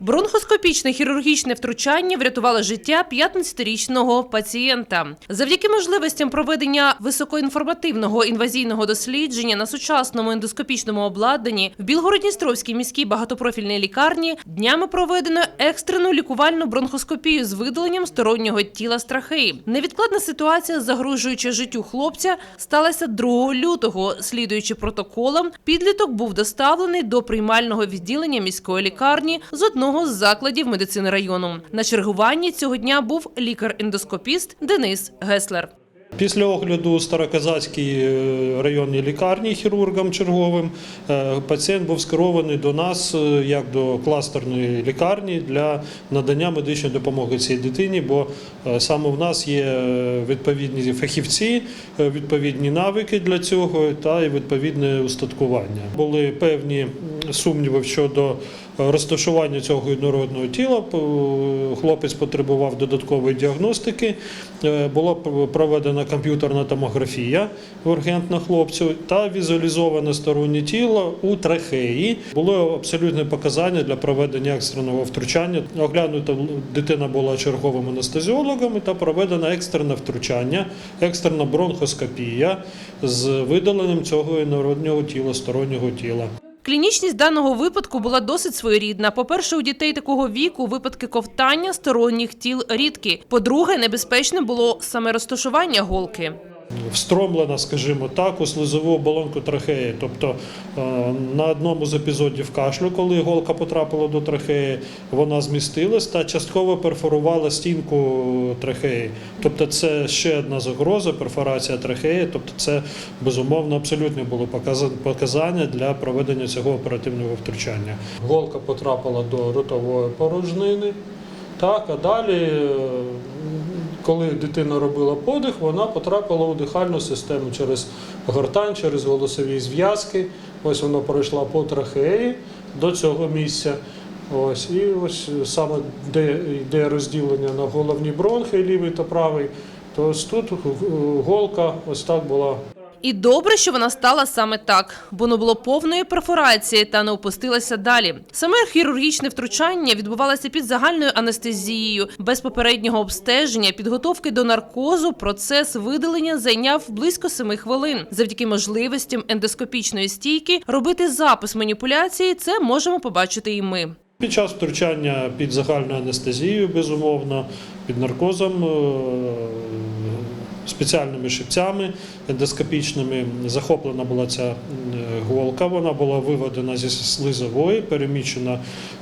Бронхоскопічне хірургічне втручання врятувало життя 15-річного пацієнта. Завдяки можливостям проведення високоінформативного інвазійного дослідження на сучасному ендоскопічному обладнанні в Білгородністровській міській багатопрофільній лікарні днями проведено екстрену лікувальну бронхоскопію з видаленням стороннього тіла з трахеї. Невідкладна ситуація, загрожуючи життю хлопця, сталася 2 лютого. Слідуючи протоколам, підліток був доставлений до приймального відділення міської лікарні з одного з закладів медицини району. На чергуванні цього дня був лікар-ендоскопіст Денис Геслер. Після огляду Староказацькій е, районній лікарні хірургом черговим е, пацієнт був скерований до нас е, як до кластерної лікарні для надання медичної допомоги цій дитині, бо саме в нас є відповідні фахівці, відповідні навики для цього та і відповідне устаткування. Були певні сумніви щодо розташування цього інородного тіла. Хлопець потребував додаткової діагностики. Е, Була проведена комп'ютерна томографія ургентна хлопцю та візуалізоване стороннє тіло у трахеї. Були абсолютні показання для проведення екстреного втручання. Оглянута дитина була черговим анестезіологом та проведено екстрене втручання, екстрена бронхоскопія з видаленням цього інороднього тіла, стороннього тіла. Клінічність даного випадку була досить своєрідна. По-перше, у дітей такого віку випадки ковтання сторонніх тіл рідкі. По-друге, небезпечне було саме розташування голки. Встромлена, скажімо так, у слизову оболонку трахеї. Тобто е, на одному з епізодів кашлю, коли іголка потрапила до трахеї, вона змістилась та частково перфорувала стінку трахеї. Тобто це ще одна загроза, перфорація трахеї. Тобто це безумовно абсолютно було показання для проведення цього оперативного втручання. Голка потрапила до ротової порожнини. Так, а далі, е, коли дитина робила подих, вона потрапила у дихальну систему через гортань, через голосові зв'язки. Ось вона пройшла по трахеї до цього місця. Ось, і ось саме де йде розділення на головні бронхи, лівий та правий, то ось тут голка ось так була І добре, що вона стала саме так, бо не було повної перфорації та не опустилася далі. Саме хірургічне втручання відбувалося під загальною анестезією, без попереднього обстеження, підготовки до наркозу. Процес видалення зайняв близько семи хвилин. Завдяки можливостям ендоскопічної стійки робити запис маніпуляції. Це можемо побачити і ми. Під час втручання під загальною анестезією, безумовно, під наркозом, е, спеціальними шипцями ендоскопічними захоплена була ця голка. Вона була виведена зі слизової, переміщена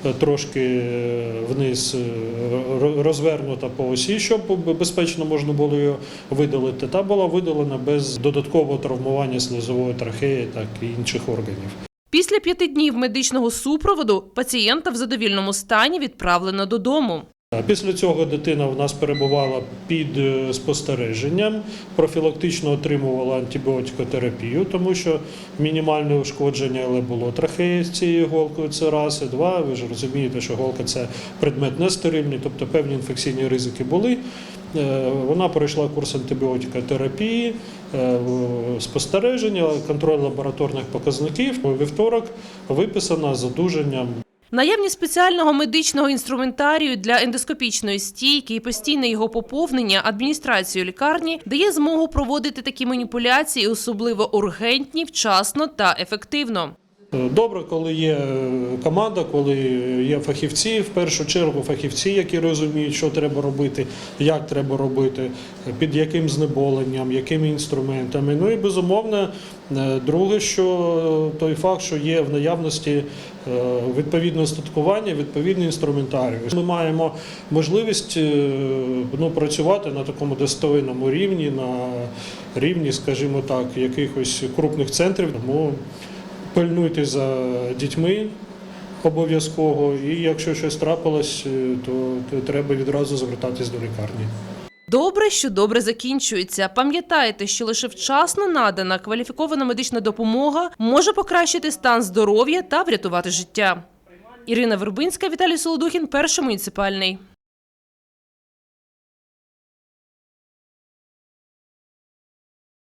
е, трошки е, вниз, е, ро- розвернута по осі, щоб безпечно можна було її видалити. Та була видалена без додаткового травмування слизової трахеї, так і інших органів. Після п'яти днів медичного супроводу пацієнта в задовільному стані відправлено додому. Після цього дитина в нас перебувала під е, спостереженням, профілактично отримувала антибіотикотерапію, тому що мінімальне ушкодження, але було трахеї з цією голкою. Це раз і два. Ви ж розумієте, що голка це предмет нестерильний, тобто певні інфекційні ризики були. Е, Вона пройшла курс антибіотикотерапії, е, спостереження, контроль лабораторних показників. У Вівторок виписана з одужанням Наявність спеціального медичного інструментарію для ендоскопічної стійки і постійне його поповнення адміністрацією лікарні дає змогу проводити такі маніпуляції, особливо ургентні, вчасно та ефективно. Добре, коли є е, команда, коли є фахівці, в першу чергу фахівці, які розуміють, що треба робити, як треба робити, під яким знеболенням, якими інструментами. Ну і безумовно, е, друге, що е, той факт, що є в наявності е, відповідне остаткування, відповідний інструментарій. Ми маємо можливість е, ну, працювати на такому достойному рівні, на рівні, скажімо так, якихось крупних центрів. Тому пильнуйте за дітьми обов'язково, і якщо щось трапилось, е, то, то треба відразу звертатись до лікарні. Добре, що добре закінчується. Пам'ятайте, що лише вчасно надана кваліфікована медична допомога може покращити стан здоров'я та врятувати життя. Ірина Вербинська, Віталій Солодухін, перший муніципальний.